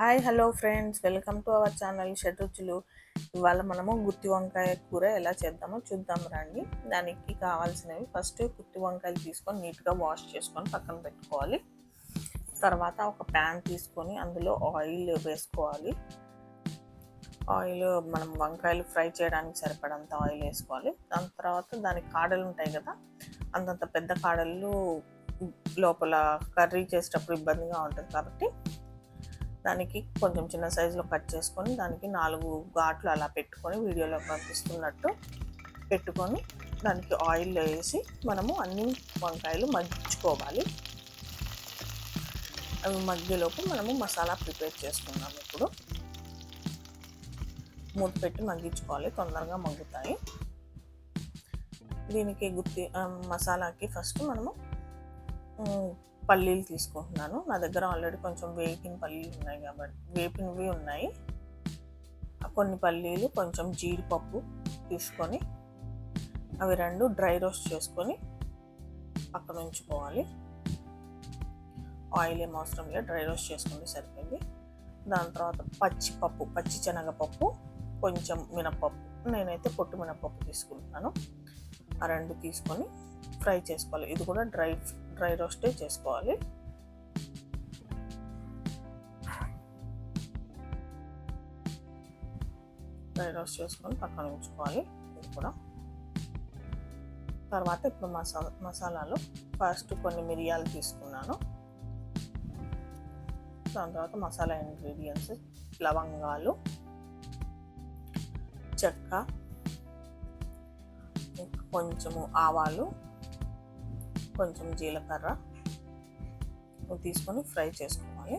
Hi hello friends. Welcome to our channel Shadruchulu. ఇవాళ మనము గుత్తి వంకాయ కూర ఎలా చేద్దామో చూద్దాం రండి. దానికి కావాల్సినవి ఫస్ట్ గుత్తి వంకాయలు తీసుకొని నీట్గా వాష్ చేసుకొని పక్కన పెట్టుకోవాలి. తర్వాత ఒక ప్యాన్ తీసుకొని అందులో ఆయిల్ వేసుకోవాలి. ఆయిల్ మనం వంకాయలు ఫ్రై చేయడానికి సరిపడంత ఆయిల్ వేసుకోవాలి. దాని తర్వాత దానికి కాడలు ఉంటాయి కదా అంతంత పెద్ద కాడలు లోపల కర్రీ చేసేటప్పుడు ఇబ్బందిగా ఉంటుంది కాబట్టి దానికి కొంచెం చిన్న సైజులో కట్ చేసుకొని దానికి నాలుగు ఘాట్లు అలా పెట్టుకొని వీడియోలో పంపిస్తున్నట్టు పెట్టుకొని దానికి ఆయిల్ వేసి మనము అన్ని వంకాయలు మగ్గించుకోవాలి. అవి మధ్యలోపు మనము మసాలా ప్రిపేర్ చేసుకుందాం ఇప్పుడు. మూత పెట్టి మగ్గించుకోవాలి. తొందరగా మగ్గుతాయి. దీనికి గుత్తి మసాలాకి ఫస్ట్ మనము పల్లీలు తీసుకుంటున్నాను. నా దగ్గర ఆల్రెడీ కొంచెం వేపిన పల్లీలు ఉన్నాయి కాబట్టి వేపినవి ఉన్నాయి. కొన్ని పల్లీలు కొంచెం జీడిపప్పు తీసుకొని అవి రెండు డ్రై రోస్ట్ చేసుకొని పక్కన ఉంచుకోవాలి. ఆయిల్ ఏం అవసరం లేదు. డ్రై రోస్ట్ చేసుకుంటే సరిపోయింది. దాని తర్వాత పచ్చిపప్పు పచ్చి శనగపప్పు కొంచెం మినపప్పు నేనైతే పొట్టు మినపప్పు తీసుకుంటున్నాను ఆ రెండు తీసుకొని ఫ్రై చేసుకోవాలి. ఇది కూడా డ్రై డ్రై రోస్టే చేసుకోవాలి. డ్రై రోస్ట్ చేసుకొని పక్కన ఉంచుకోవాలి. ఇది కూడా. తర్వాత ఇప్పుడు మసాలా మసాలాలు. ఫస్ట్ కొన్ని మిరియాలు తీసుకున్నాను. దాని తర్వాత మసాలా ఇంగ్రీడియంట్స్ లవంగాలు. చెక్క. కొంచెము ఆవాలు కొంచెం జీలకర్ర తీసుకొని ఫ్రై చేసుకోవాలి.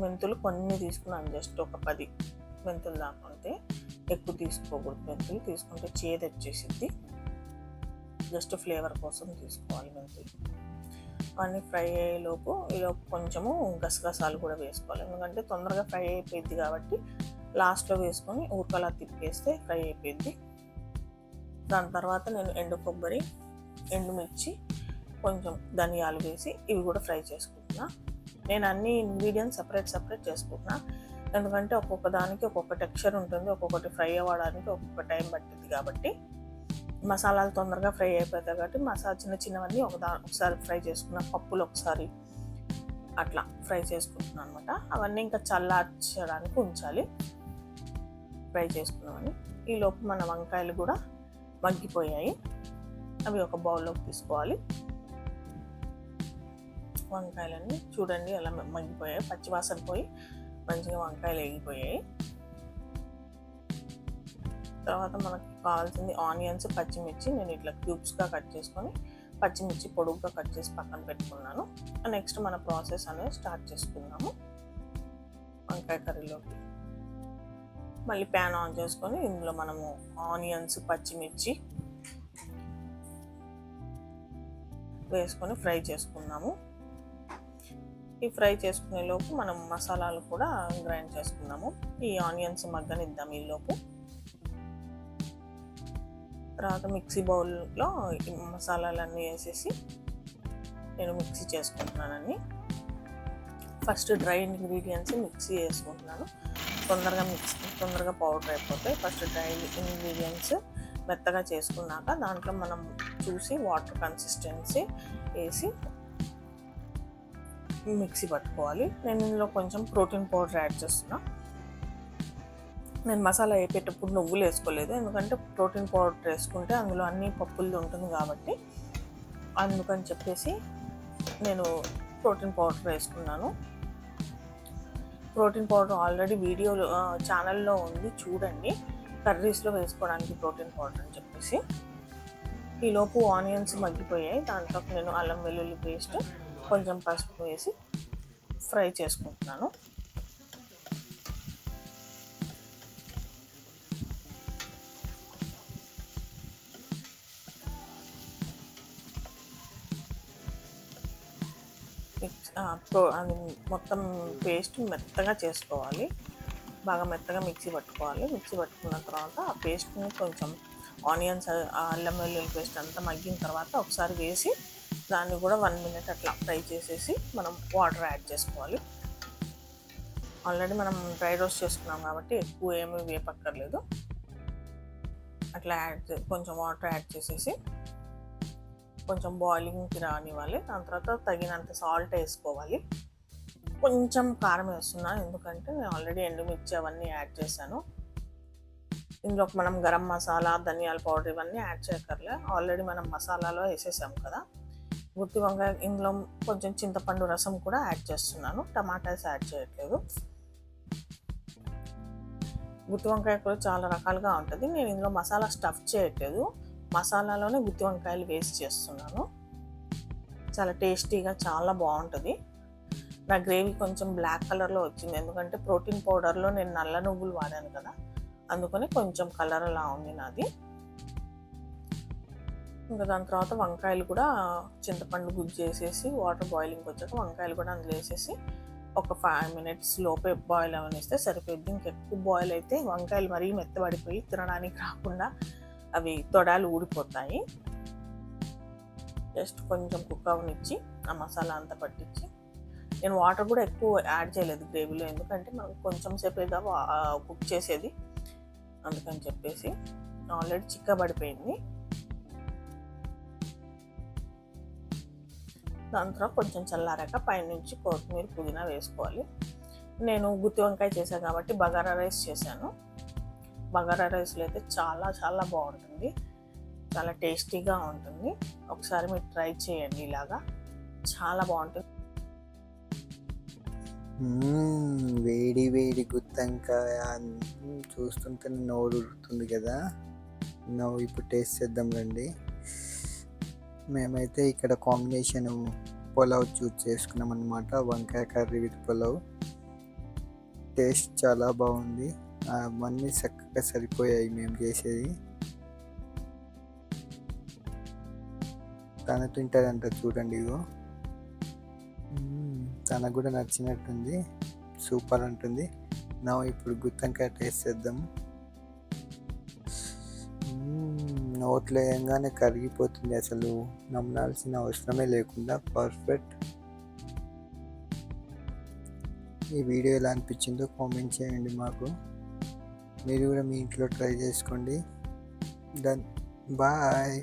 మెంతులు కొన్ని తీసుకున్నాను జస్ట్ ఒక పది మెంతులు దాకుంటే ఎక్కువ తీసుకోకూడదు మెంతులు తీసుకుంటే చేదు వచ్చేసిద్ది. జస్ట్ ఫ్లేవర్ కోసం తీసుకోవాలి మెంతులు. అవన్నీ ఫ్రై అయ్యేలోపు ఈలోపు కొంచెము గసగసాలు కూడా వేసుకోవాలి. ఎందుకంటే తొందరగా ఫ్రై అయిపోయింది కాబట్టి లాస్ట్లో వేసుకొని ఊరికలా తిప్పేస్తే ఫ్రై అయిపోయింది. దాని తర్వాత నేను ఎండు కొబ్బరి ఎండుమిర్చి కొంచెం ధనియాలు వేసి ఇవి కూడా ఫ్రై చేసుకుంటున్నా. నేను అన్ని ఇంగ్రీడియంట్స్ సపరేట్ సపరేట్ చేసుకుంటున్నా. ఎందుకంటే ఒక్కొక్క దానికి ఒక్కొక్క టెక్స్చర్ ఉంటుంది ఒక్కొక్కటి ఫ్రై అవ్వడానికి ఒక్కొక్క టైం పట్టింది కాబట్టి మసాలాలు తొందరగా ఫ్రై అయిపోతాయి కాబట్టి మసాలా చిన్న చిన్నవన్నీ ఒక దా ఒకసారి ఫ్రై చేసుకున్న పప్పులు ఒకసారి అట్లా ఫ్రై చేసుకుంటున్నాను అనమాట అవన్నీ ఇంకా చల్లార్చడానికి ఉంచాలి. ఫ్రై చేసుకున్నామని ఈలోపు మన వంకాయలు కూడా మగ్గిపోయాయి. అవి ఒక బౌల్లోకి తీసుకోవాలి. వంకాయలన్నీ చూడండి అలా మగ్గిపోయాయి. పచ్చివాసన పోయి మంచిగా వంకాయలు వేగిపోయాయి. తర్వాత మనకు కావాల్సింది ఆనియన్స్ పచ్చిమిర్చి నేను ఇట్లా క్యూబ్స్గా కట్ చేసుకొని పచ్చిమిర్చి పొడుగుగా కట్ చేసి పక్కన పెట్టుకున్నాను. నెక్స్ట్ మన ప్రాసెస్ అనేది స్టార్ట్ చేసుకున్నాము వంకాయ కర్రీలోకి. మళ్ళీ ప్యాన్ ఆన్ చేసుకొని ఇందులో మనము ఆనియన్స్ పచ్చిమిర్చి వేసుకొని ఫ్రై చేసుకున్నాము. ఈ ఫ్రై చేసుకునే లోపు మనం మసాలాలు కూడా గ్రైండ్ చేసుకున్నాము. ఈ ఆనియన్స్ మగ్గనిద్దాం ఈ లోపు. తర్వాత మిక్సీ బౌల్లో మసాలాలన్నీ వేసేసి నేను మిక్సీ చేసుకుంటున్నానని. ఫస్ట్ డ్రై ఇంగ్రీడియంట్స్ మిక్సీ వేసుకుంటున్నాను తొందరగా మిక్స్ తొందరగా పౌడర్ అయిపోతాయి. ఫస్ట్ డ్రై ఇంగ్రీడియంట్స్ మెత్తగా చేసుకున్నాక దాంట్లో మనం చూసి వాటర్ కన్సిస్టెన్సీ వేసి మిక్సీ పట్టుకోవాలి. నేను ఇందులో కొంచెం ప్రోటీన్ పౌడర్ యాడ్ చేస్తున్నా. నేను మసాలా వేపేటప్పుడు నువ్వులు వేసుకోలేదు. ఎందుకంటే ప్రోటీన్ పౌడర్ వేసుకుంటే అందులో అన్ని పప్పులు ఉంటుంది కాబట్టి అందుకని చెప్పేసి నేను ప్రోటీన్ పౌడర్ వేసుకున్నాను. ప్రోటీన్ పౌడర్ ఆల్రెడీ వీడియోలో ఛానల్లో ఉంది. చూడండి. కర్రీస్లో వేసుకోవడానికి ప్రోటీన్ పౌడర్ అని చెప్పేసి. ఈలోపు ఆనియన్స్ మగ్గిపోయాయి. దాంట్లో నేను అల్లం వెల్లుల్లి పేస్ట్ కొంచెం పసుపు వేసి ఫ్రై చేసుకుంటున్నాను. అది మొత్తం పేస్ట్ మెత్తగా చేసుకోవాలి. బాగా మెత్తగా మిక్సీ పట్టుకోవాలి. మిక్సీ పట్టుకున్న తర్వాత ఆ పేస్ట్ని కొంచెం ఆనియన్స్ అల్లం వెల్లుల్లి పేస్ట్ అంతా మగ్గిన తర్వాత ఒకసారి వేసి దాన్ని కూడా వన్ మినిట్ అట్లా ఫ్రై చేసేసి మనం వాటర్ యాడ్ చేసుకోవాలి. ఆల్రెడీ మనం డ్రై రోస్ట్ చేసుకున్నాం కాబట్టి ఎక్కువ ఏమీ వేపక్కర్లేదు. అట్లా యాడ్ చే- కొంచెం వాటర్ యాడ్ చేసేసి కొంచెం బాయిలింగ్కి రానివ్వాలి. దాని తర్వాత తగినంత సాల్ట్ వేసుకోవాలి. కొంచెం కారం వేస్తున్నాను. ఎందుకంటే నేను ఆల్రెడీ ఎండుమిర్చి అవన్నీ యాడ్ చేశాను. ఇందులోకి మనం గరం మసాలా ధనియాల పౌడర్ ఇవన్నీ యాడ్ చేయక్కర్లే. ఆల్రెడీ మనం మసాలాలో వేసేసాం కదా. గుత్తి వంకాయ ఇందులో కొంచెం చింతపండు రసం కూడా యాడ్ చేస్తున్నాను. టమాటాస్ యాడ్ చేయట్లేదు. గుత్తి వంకాయ కూడా చాలా రకాలుగా ఉంటుంది. నేను ఇందులో మసాలా స్టఫ్ చేయట్లేదు. మసాలాలోనే గుత్తి వంకాయలు వేస్ట్ చేస్తున్నాను. చాలా టేస్టీగా చాలా బాగుంటుంది. నా గ్రేవీ కొంచెం బ్లాక్ కలర్లో వచ్చింది. ఎందుకంటే ప్రోటీన్ పౌడర్లో నేను నల్ల నువ్వులు వాడాను కదా అందుకని కొంచెం కలర్ అలా ఉంది నాది. ఇంకా దాని తర్వాత వంకాయలు కూడా చింతపండు గుజ్జు వేసేసి వాటర్ బాయిలింగ్ వచ్చాక వంకాయలు కూడా అందులో వేసేసి ఒక ఫైవ్ మినిట్స్ లోపే బాయిల్ అవనిస్తే సరిపోద్ది ఇంకెక్కువ బాయిల్ అయితే వంకాయలు మరీ మెత్తబడిపోయి తినడానికి రాకుండా అవి తొడాలు ఊడిపోతాయి. జస్ట్ కొంచెం కుక్ అవనిచ్చి ఆ మసాలా అంతా పట్టించి. నేను వాటర్ కూడా ఎక్కువ యాడ్ చేయలేదు గ్రేవీలో ఎందుకంటే మనం కొంచెం సేపేగా కుక్ చేసేది. అందుకని చెప్పేసి ఆల్రెడీ చిక్కబడిపోయింది. దాని తర్వాత కొంచెం చల్లారాక పైనుంచి కొత్తిమీర పుదీనా వేసుకోవాలి. నేను గుత్తి వంకాయ చేశాను కాబట్టి బగారా రైస్ చేశాను. బగారా రైస్లో అయితే చాలా చాలా బాగుంటుంది. చాలా టేస్టీగా ఉంటుంది. ఒకసారి మీరు ట్రై చేయండి ఇలాగా. చాలా బాగుంటుంది. వేడి వేడి గుత్తంకాయ చూస్తుంటే నోరు ఉడుతుంది కదా. నవ్వు ఇప్పుడు టేస్ట్ చేద్దాం రండి. మేమైతే ఇక్కడ కాంబినేషన్ పులావ్ చూస్ చేసుకున్నాం అనమాట వంకాయ కర్రీ విత్ పులావ్. టేస్ట్ చాలా బాగుంది. అవన్నీ చక్కగా సరిపోయాయి మేము చేసేది. తన తింటారంట చూడండి ఇగో. తనకు కూడా నచ్చినట్టుంది. సూపర్ ఉంటుంది. నా ఇప్పుడు గుత్తంకాయ టేస్ట్ చేద్దాం. నోట్లో వేయంగానే కరిగిపోతుంది అసలు. నమ్మనాల్సిన అవసరమే లేకుండా పర్ఫెక్ట్. ఈ వీడియో ఎలా అనిపించిందో కామెంట్ చేయండి మాకు. మీరు కూడా మీ ఇంట్లో ట్రై చేసుకోండి. Done bye